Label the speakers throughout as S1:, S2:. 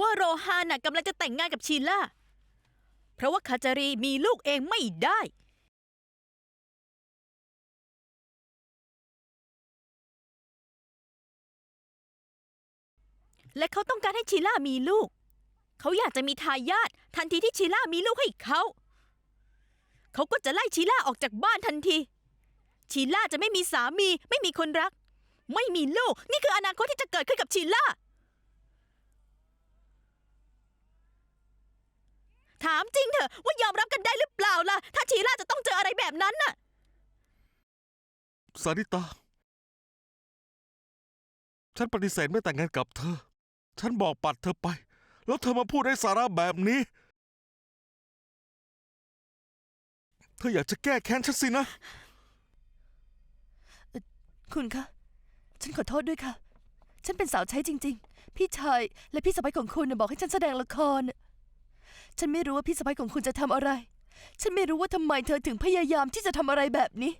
S1: ว่าโรฮาน่ะกำลังจะแต่งงานกับชีล่า เพราะว่าคาจารีมีลูกเองไม่ได้ และเขาต้องการให้ชีล่ามีลูก เขาอยากจะมีทายาททันทีที่ชีล่ามีลูกให้เขา เขาก็จะไล่ชีล่าออกจากบ้านทันที ชีล่าจะไม่มีสามี ไม่มีคนรัก ไม่มีลูก นี่คืออนาคตที่จะเกิดขึ้นกับชีล่า ถามจริงเถอะว่ายอมรับกันได้หรือเปล่าล่ะ ถ้าชีล่าจะต้องเจออะไรแบบนั้นน่ะ
S2: สาริตา ฉันปฏิเสธไม่แต่งงานกับเธอ ฉันบอกปัดเธอไป แล้วเธอมาพูดให้สาระแบบนี้ เธออยากจะแก้แค้นฉันสินะ
S3: คุณคะ ฉันขอโทษด้วยค่ะ ฉันเป็นสาวใช้จริง ๆ พี่ชายและพี่สะใภ้ของคุณน่ะบอกให้ฉันแสดงละครน่ะ ฉันไม่รู้ว่าพี่สะใภ้ของคุณจะทำอะไร ฉันไม่รู้ว่าทำไมเธอถึงพยายามที่จะทำอะไรแบบนี้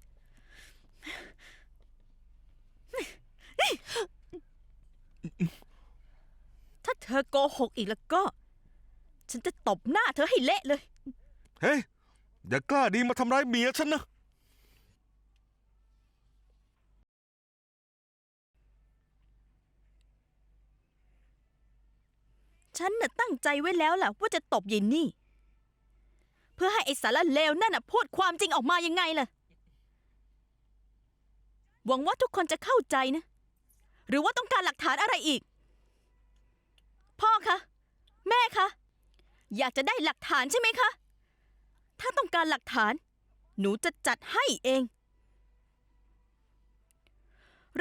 S1: ถ้าเธอโกหกอีกแล้วก็ ฉันจะตบหน้าเธอให้เละเลย
S2: เฮ้ย อย่ากล้าดีมาทำร้ายเมียฉันนะ
S1: ฉันน่ะตั้งใจไว้แล้วล่ะว่าจะตบยินนี่ เพื่อให้ไอ้สารเลวนั่นน่ะพูดความจริงออกมายังไงล่ะ หวังว่าทุกคนจะเข้าใจนะ หรือว่าต้องการหลักฐานอะไรอีก พ่อคะ แม่คะ อยากจะได้หลักฐานใช่ไหมคะ ถ้าต้องการหลักฐาน หนูจะจัดให้เอง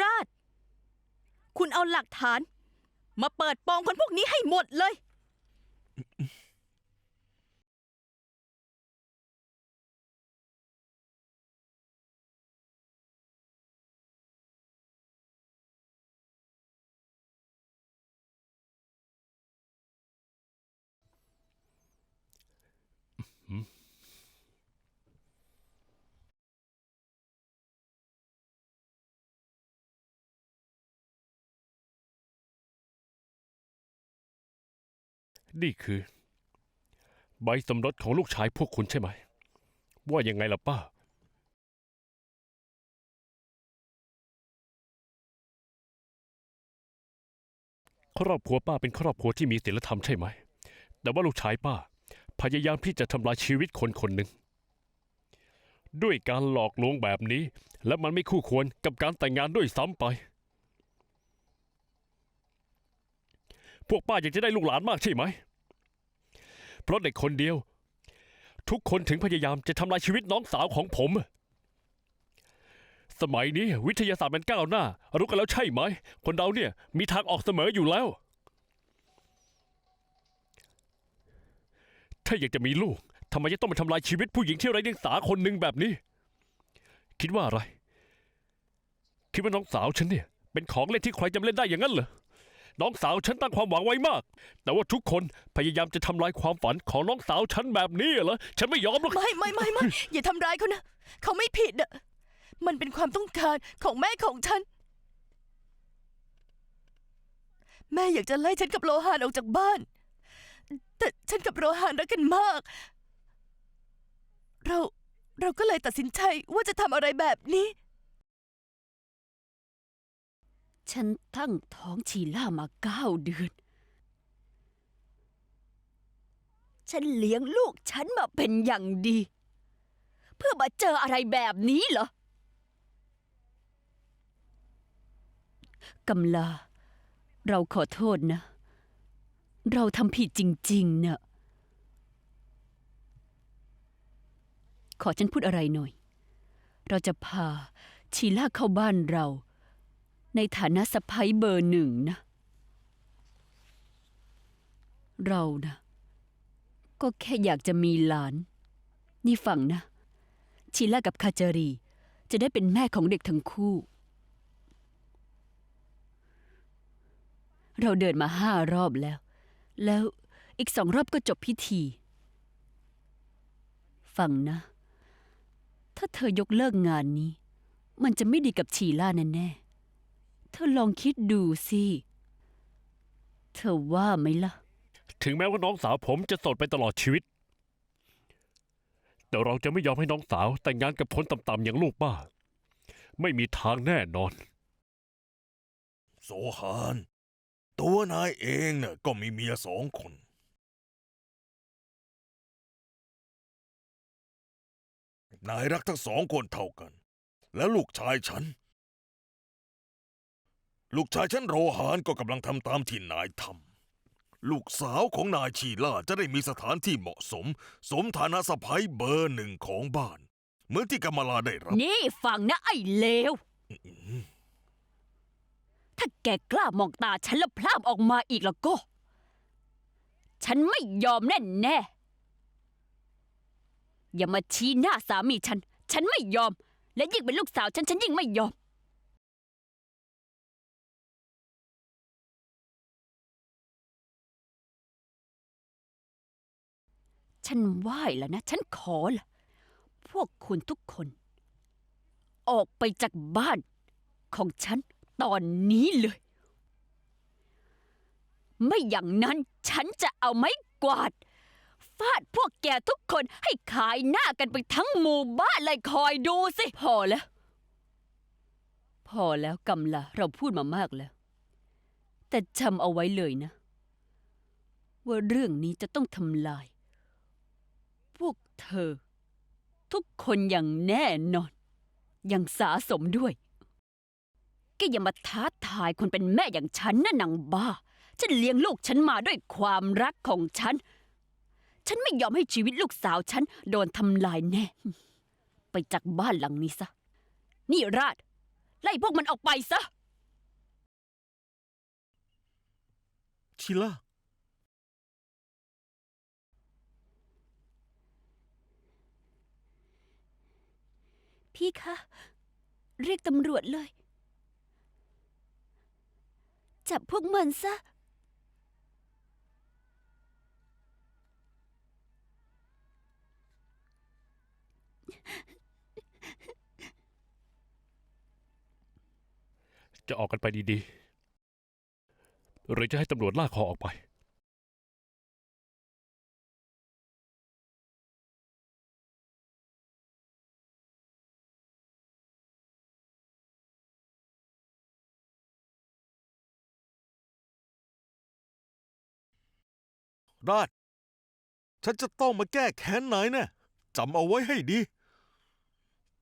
S1: ราช คุณเอาหลักฐาน มาเปิดโปองคนพวกนี้ให้หมดเลย
S4: นี่คือ ใบสมรสของลูกชายพวกคุณใช่ไหม ว่ายังไงล่ะป้า ครอบครัวป้าเป็นครอบครัวที่มีศีลธรรมใช่ไหม แต่ว่าลูกชายป้า พยายามที่จะทำลายชีวิตคนคนหนึ่งด้วยการหลอกลวงแบบนี้ และมันไม่คู่ควรกับการแต่งงานด้วยซ้ำไป พวกป้าอยากจะได้ลูกหลานมากใช่ไหม เพราะเด็กคนเดียว ทุกคนถึงพยายามจะทำลายชีวิตน้องสาวของผม สมัยนี้วิทยาศาสตร์มันก้าวหน้า รู้กันแล้วใช่ไหม คนเราเนี่ยมีทางออกเสมออยู่แล้ว ถ้าอยากจะมีลูกทำไมจะต้องมาทำลายชีวิตผู้หญิงที่ไร้เดียงสาคนหนึ่งแบบนี้ คิดว่าอะไร คิดว่าน้องสาวฉันเนี่ย เป็นของเล่นที่ใครจะเล่นได้อย่างนั้นเหรอ น้องสาวฉันตั้งความหวังไว้มาก แต่ว่าทุกคนพยายามจะทำลายความฝันของน้องสาวฉันแบบนี้เหรอ ฉันไม่ยอมหรอก
S3: ไม่ไม่ไม่ไม่ อย่าทำร้ายเขานะ เขาไม่ผิดอะมันเป็นความต้องการของแม่ของฉัน แม่อยากจะไล่ฉันกับโลหานออกจากบ้าน แต่ฉันกับโลหานรักกันมาก เราเราก็เลยตัดสินใจว่าจะทำอะไรแบบนี้
S5: ฉันตั้งท้องชีล่ามาเก้าเดือน ฉันเลี้ยงลูกฉันมาเป็นอย่างดี เพื่อมาเจออะไรแบบนี้เหรอกำลา เราขอโทษนะ เราทำผิดจริง ๆ เนะ่ะขอฉันพูดอะไรหน่อย เราจะพาชีล่าเข้าบ้านเรา ในฐานะสะพ้ยเบอร์หนึ่งนะ เรานะ ก็แค่อยากจะมีหลาน นี่ฟังนะชีล่ากับคาจารี จะได้เป็นแม่ของเด็กทั้งคู่ เราเดินมาห้ารอบแล้ว แล้วอีกสองรอบก็จบพิธี ฟังนะ ถ้าเธอยกเลิกงานนี้ มันจะไม่ดีกับชีล่าแน่ๆ เธอลองคิดดูสิ เธอว่าไหมล่ะ
S4: ถึงแม้ว่าน้องสาวผมจะโสดไปตลอดชีวิต แต่เราจะไม่ยอมให้น้องสาวแต่งงานกับคนต่ำๆอย่างลูกป้า ไม่มีทางแน่นอน
S6: โซฮาน ตัวนายเองน่ะก็มีเมียสองคน นายรักทั้งสองคนเท่ากัน และลูกชายฉัน ลูกชายฉันโรหานก็กำลังทำตามที่นายทำลูกสาวของนายชีล่าจะได้มีสถานที่เหมาะสม สมฐานะสะพ้ยเบอร์หนึ่งของบ้าน เหมือนที่กำมลาได้รับ
S5: นี่ฟังนะไอ้เลว ถ้าแกกล้ามองตาฉันแล้วพลามออกมาอีกแล้วก็ ฉันไม่ยอมแน่แน่ๆอย่ามาชี้หน้าสามีฉัน ฉันไม่ยอม และยิ่งเป็นลูกสาวฉัน ฉันยิ่งไม่ยอม ฉันไหว้แล้วนะ ฉันขอละพวกคุณทุกคน ออกไปจากบ้านของฉันตอนนี้เลย ไม่อย่างนั้นฉันจะเอาไม้กวาด ฟาดพวกแกทุกคนให้ขายหน้ากันไปทั้งหมู่บ้านเลยคอยดูสิ พอแล้ว พอแล้วกำละเราพูดมามากแล้ว แต่จำเอาไว้เลยนะ ว่าเรื่องนี้จะต้องทำลาย เธอ ทุกคนอย่างแน่นอนอย่างสาสมด้วยแกอย่ามาท้าทายคนเป็นแม่อย่างฉันนะนางบ้า ฉันเลี้ยงลูกฉันมาด้วยความรักของฉัน ฉันไม่ยอมให้ชีวิตลูกสาวฉันโดนทำลายแน่ ไปจากบ้านหลังนี้ซะ นี่ราดไล่พวกมันออกไปซะ
S2: ชิล่า
S5: พี่คะ เรียกตำรวจเลย จับพวกมันซะ
S4: จะออกกันไปดีๆ หรือจะให้ตำรวจลากคอออกไป
S2: ได้ ฉันจะต้องมาแก้แค้นนายแน่จำเอาไว้ให้ดี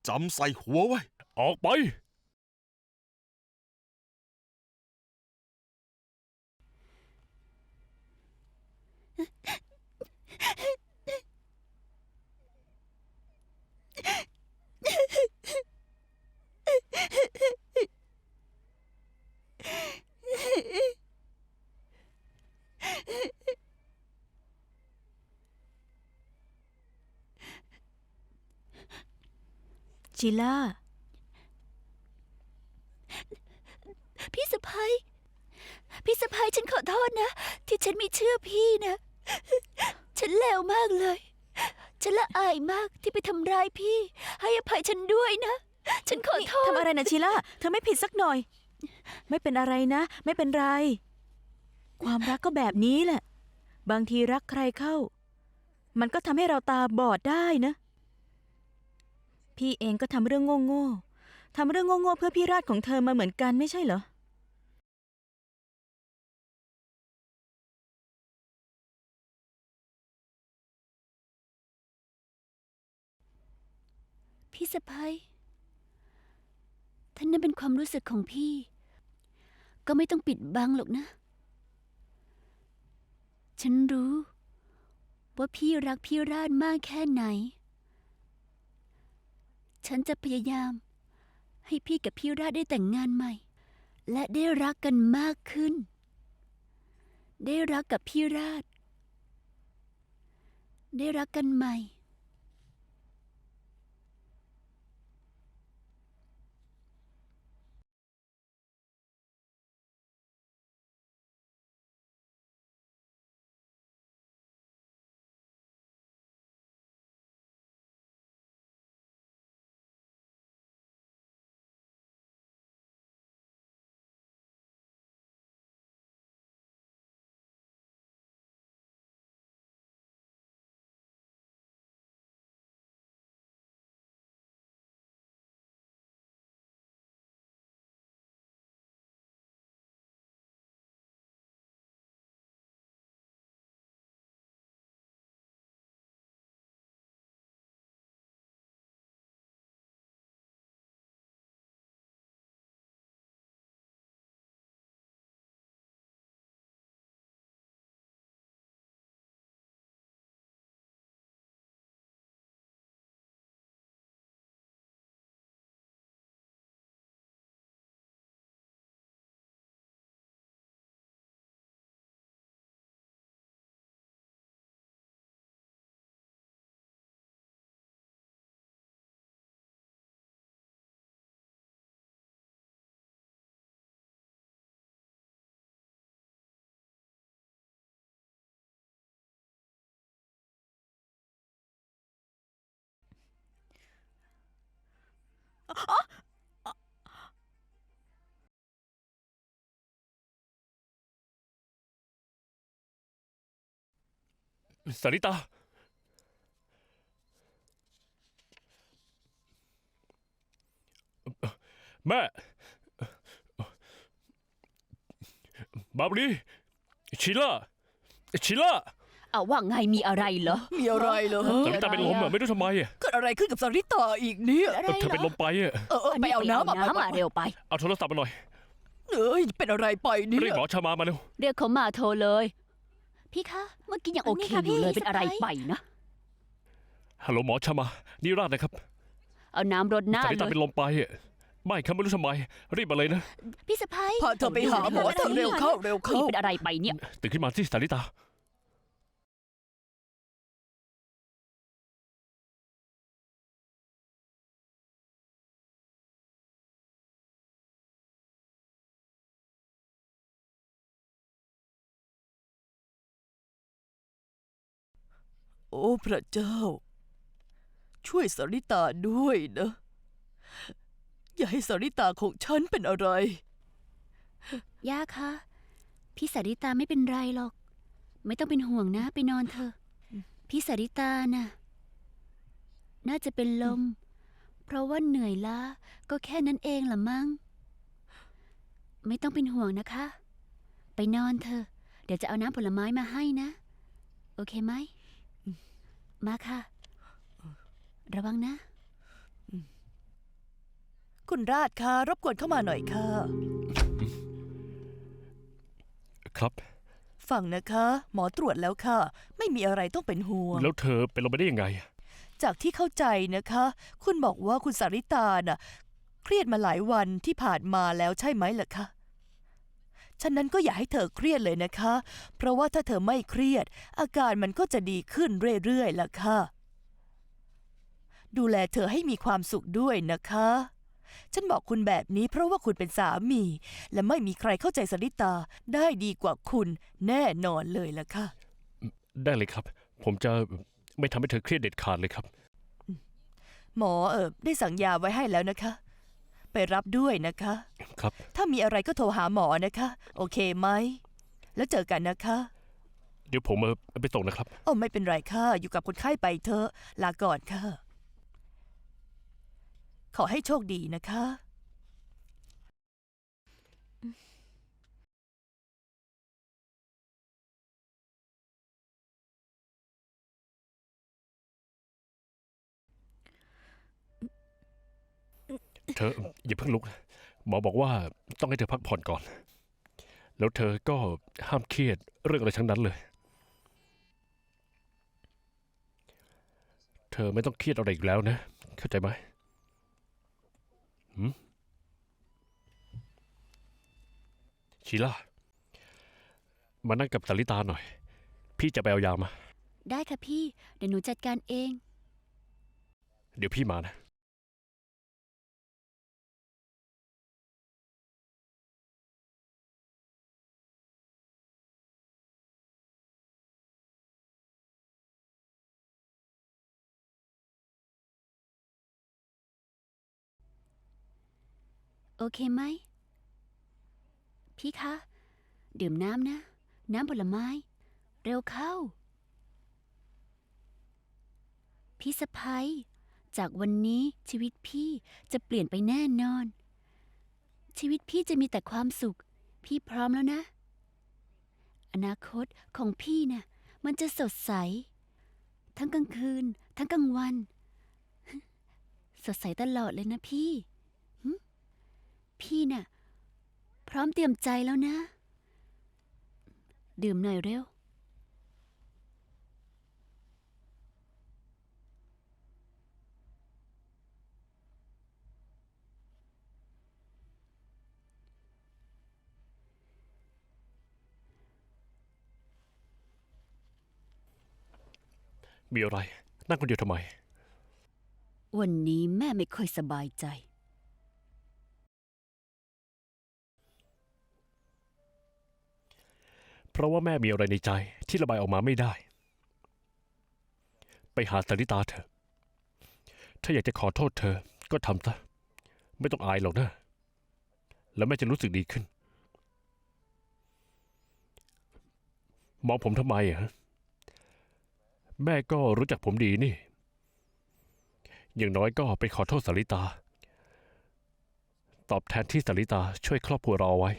S2: จำใส่หัวไว้
S4: ออกไป
S1: ชิล่า
S5: พี่สะพ้ยพี่สะพ้ยฉันขอโทษนะ ที่ฉันไม่เชื่อพี่นะ ฉันเลวมากเลย ฉันละอายมากที่ไปทำร้ายพี่ ให้อภัยฉันด้วยนะ ฉันขอโทษ
S1: ทำอะไรนะชิล่าเธอไม่ผิดสักหน่อย ไม่เป็นอะไรนะ ไม่เป็นไร ความรักก็แบบนี้แหละ บางทีรักใครเข้า มันก็ทำให้เราตาบอดได้นะ พี่เองก็ทำเรื่องโง่ๆทำเรื่องโง่ๆเพื่อพี่ราชของเธอมาเหมือนกันไม่ใช่เหรอ
S5: พี่สะพ้ยท่านนั้นเป็นความรู้สึกของพี่ ก็ไม่ต้องปิดบังหรอกนะ ฉันรู้ ว่าพี่รักพี่ราชมากแค่ไหน ฉันจะพยายาม ให้พี่กับพี่ราชได้แต่งงานใหม่ และได้รักกันมากขึ้น ได้รักกับพี่ราช ได้รักกันใหม่
S4: สาริตา แม่ บาบรีชิล่าชิล่า
S5: เอาว่าไงมีอะไรเหรอ
S3: มีอะไรเหรอ
S4: สาริตาเป็นลมอะไม่รู้ทำไมอะ
S3: เกิดอะไรขึ้นกับสาริตาอีกเนี่ย
S5: อะไร
S4: เธอเป็น
S5: เหร
S4: ล
S5: อ
S4: มไปอะ
S3: เออเออไปเอาน้ำ
S5: ไป
S3: มา
S5: น้ำมาเร็วไป
S4: เอาโทรศัพท์มาหน่อย
S3: เอ้ยเป็นอะไรไปเนี่
S4: เรียก
S3: ย
S4: หมอชามามาเร็ว
S5: เรียกเขามาโทรเลย พี่คะ เมื่อกี้ยังโอเคอยู่เลยเป็นอะไรไปนะ
S4: ฮัลโหลหมอชามา นี่ราดนะครับ
S5: เอาน้ำรดหน้า
S4: สาริ
S5: เล
S4: ตายเป็นลมไปอะไม่ครับไม่รู้ทำไม รีบมาเลยนะ
S5: พี่สะพ้าย
S3: พาเธอไปหาหมอเถอะเร็วเข้าเร็วเข้า
S5: เป็นอะไรไปเนี่ย
S4: ตื่นขึ้นมาที่สาริตา
S3: พระเจ้า ช่วยสริตาด้วยนะ อย่าให้สริตาของฉันเป็นอะไร
S5: ย่าคะ พี่สาริตาไม่เป็นไรหรอก ไม่ต้องเป็นห่วงนะไปนอนเถอะ พี่สาริตาน่ะ น่าจะเป็นลม เพราะว่าเหนื่อยล้าก็แค่นั้นเองล่ะมั้ง ไม่ต้องเป็นห่วงนะคะ ไปนอนเถอะ เดี๋ยวจะเอาน้ำผลไม้มาให้นะ โอเคไหม มาค่ะ ระวังนะ
S3: คุณราชคะรบกวนเข้ามาหน่อยค่ะ
S4: ครับ
S3: ฟังนะคะ หมอตรวจแล้วค่ะ ไม่มีอะไรต้องเป็นห่วง
S4: แล้วเธอเป็นลมไปได้ยังไง
S3: จากที่เข้าใจนะคะ คุณบอกว่าคุณสาริตาน่ะ เครียดมาหลายวันที่ผ่านมาแล้วใช่ไหมล่ะคะ ฉะนั้นก็อย่าให้เธอเครียดเลยนะคะ เพราะว่าถ้าเธอไม่เครียด อาการมันก็จะดีขึ้นเรื่อยๆล่ะค่ะ ดูแลเธอให้มีความสุขด้วยนะคะ ฉันบอกคุณแบบนี้เพราะว่าคุณเป็นสามี และไม่มีใครเข้าใจสาริตาได้ดีกว่าคุณแน่นอนเลยล่ะค่ะ
S4: ได้เลยครับ ผมจะไม่ทำให้เธอเครียดเด็ดขาดเลยครับ
S3: หมอเออได้สั่งยาไว้ให้แล้วนะคะ ไปรับด้วยนะคะ
S4: ครับ
S3: ถ้ามีอะไรก็โทรหาหมอนะคะ โอเคไหม แล้วเจอกันนะคะ
S4: เดี๋ยวผมเอาไปส่งนะครับ
S3: โอ้ไม่เป็นไรค่ะ อยู่กับคนไข้ไปเถอะ ลาก่อนค่ะ ขอให้โชคดีนะคะ
S4: เธออย่าเพิ่งลุกนะหมอบอกว่าต้องให้เธอพักผ่อนก่อน แล้วเธอก็ห้ามเครียดเรื่องอะไรทั้งนั้นเลย เธอไม่ต้องเครียดอะไรอีกแล้วนะ เข้าใจไหมหืมชีล่ามานั่งกับสาริตาหน่อย พี่จะไปเอายามา
S5: ได้ค่ะพี่ เดี๋ยวหนูจัดการเอง
S4: เดี๋ยวพี่มานะ
S5: โอเคไหม พี่คะ ดื่มน้ำนะ น้ำผลไม้ เร็วเข้า พี่สะพ้ยจากวันนี้ชีวิตพี่จะเปลี่ยนไปแน่นอน ชีวิตพี่จะมีแต่ความสุข พี่พร้อมแล้วนะ อนาคตของพี่น่ะ มันจะสดใส ทั้งกลางคืน ทั้งกลางวัน สดใสตลอดเลยนะพี่ พี่น่ะพร้อมเตรียมใจแล้วนะ ดื่มหน่อยเร็ว
S4: มีอะไร นั่งคนเดียวทำไม
S5: วันนี้แม่ไม่ค่อยสบายใจ
S4: เพราะว่าแม่มีอะไรในใจที่ระบายออกมาไม่ได้ ไปหาสาริตาเถอะ ถ้าอยากจะขอโทษเธอ ก็ทำซะ ไม่ต้องอายหรอกนะ แล้วแม่จะรู้สึกดีขึ้น มองผมทำไมอะฮะแม่ก็รู้จักผมดีนี่ อย่างน้อยก็ไปขอโทษสาริตา ตอบแทนที่สาริตาช่วยครอบครัวเรอาไว้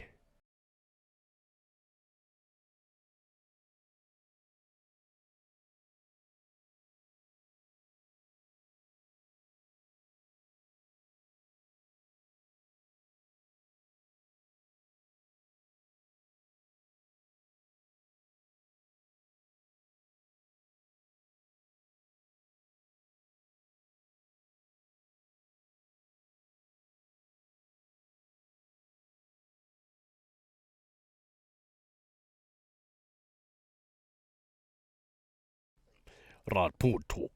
S4: ราชพูดถูก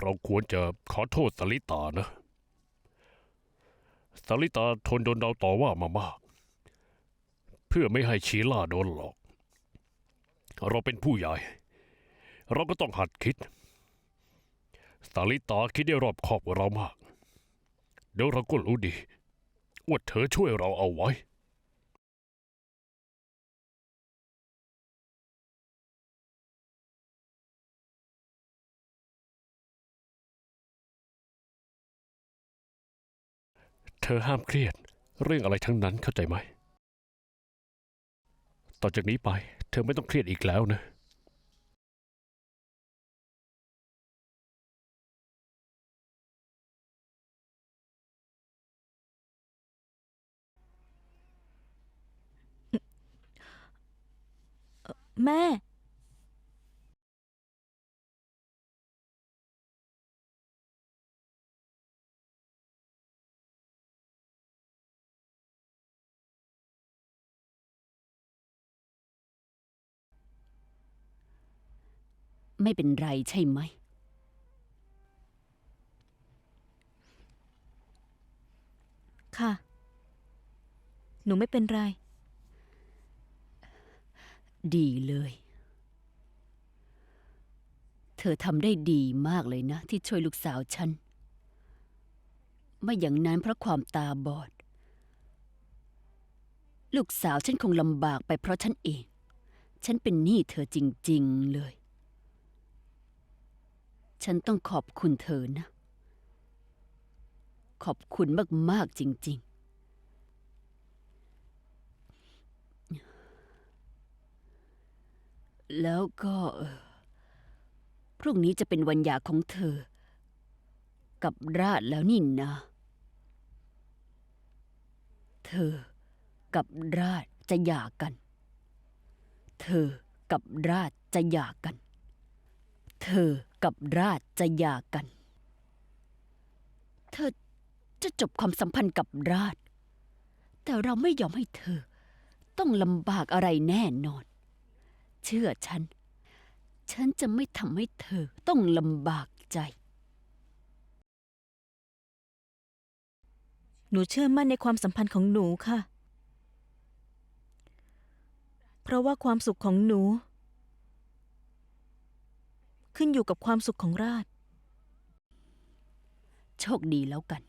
S4: เราควรจะขอโทษสาริตานะสาริตาทนโดนเราต่อว่ามามาก เพื่อไม่ให้ชีล่าโดนหลอก เราเป็นผู้ใหญ่ เราก็ต้องหัดคิดสาริตาคิดได้รอบคอบกว่าเรามาก เดี๋ยวเราก็รู้ดีว่าเธอช่วยเราเอาไว้ เธอห้ามเครียด เรื่องอะไรทั้งนั้นเข้าใจไหม ต่อจากนี้ไป เธอไม่ต้องเครียดอีกแล้วนะ
S1: แม่
S5: ไม่เป็นไรใช่ไหม
S1: ค่ะ หนูไม่เป็นไร
S5: ดีเลย เธอทำได้ดีมากเลยนะ ที่ช่วยลูกสาวฉัน ไม่อย่างนั้นเพราะความตาบอด ลูกสาวฉันคงลำบากไปเพราะฉันเอง ฉันเป็นหนี้เธอจริง ๆ เลย ฉันต้องขอบคุณเธอนะ ขอบคุณมาก ๆ จริง ๆแล้วก็พรุ่งนี้จะเป็นวันหย่าของเธอ กับราชแล้วนี่นะ เธอกับราชจะหย่ากัน เธอกับราชจะหย่ากัน เธอ กับราชจะหย่ากัน เธอจะจบความสัมพันธ์กับราช แต่เราไม่ยอมให้เธอ ต้องลำบากอะไรแน่นอน เชื่อฉัน ฉันจะไม่ทำให้เธอต้องลำบากใจ
S1: หนูเชื่อมั่นในความสัมพันธ์ของหนูค่ะ เพราะว่าความสุขของหนู ขึ้นอยู่กับความสุขของราช
S5: โชคดีแล้วกัน